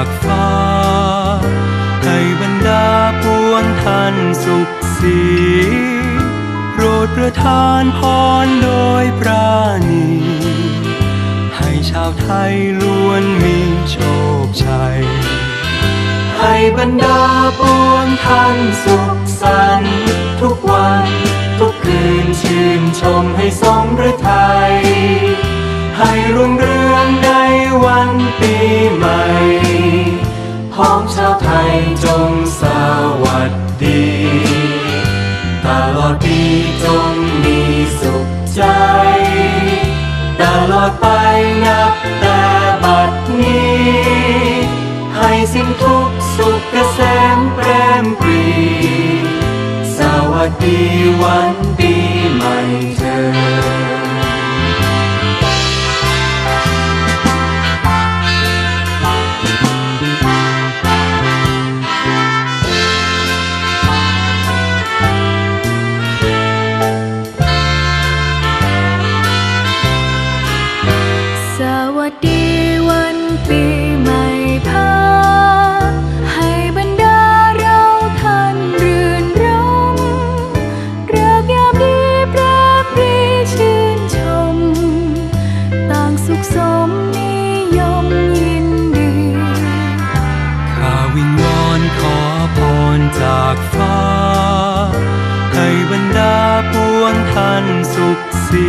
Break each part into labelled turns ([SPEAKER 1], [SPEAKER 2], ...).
[SPEAKER 1] ากฟ้า ให้บรรดาปวงท่านสุขสีโปรดประทานพรโดยปราณี ให้ชาวไทยล้วนมีโชคชัย ให้บรรดาปวงท่านสุขสันต์ทุกวันทุกคืนชื่นชมให้สมฤทัยให้รุ่งเรืองในวันปีใหม่ ตลอดปีจงมีสุขใจ ตลอดไปนับแต่บัดนี้ ให้สิ้นทุกสุขเกษมแปรมปรี สวัสดีวัน
[SPEAKER 2] วัสดีวันปีใหม่พาให้บรรดาเราท่านรื่นรมเริกยามดีแปรปรีชื่นชม ต่างสุขสมนิยมยินดี
[SPEAKER 1] ข้าวิงวอนขอพรจากฟ้า ให้บรรดาปวงท่านสุขสี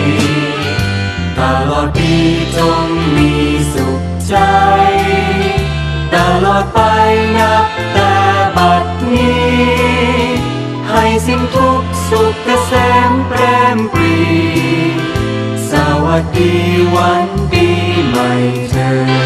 [SPEAKER 1] ลอดไปนับแต่บัดนี้ ให้สิ้นทุกสุขเกษมแปรมปรี สวัสดีวันปีใหม่เธอ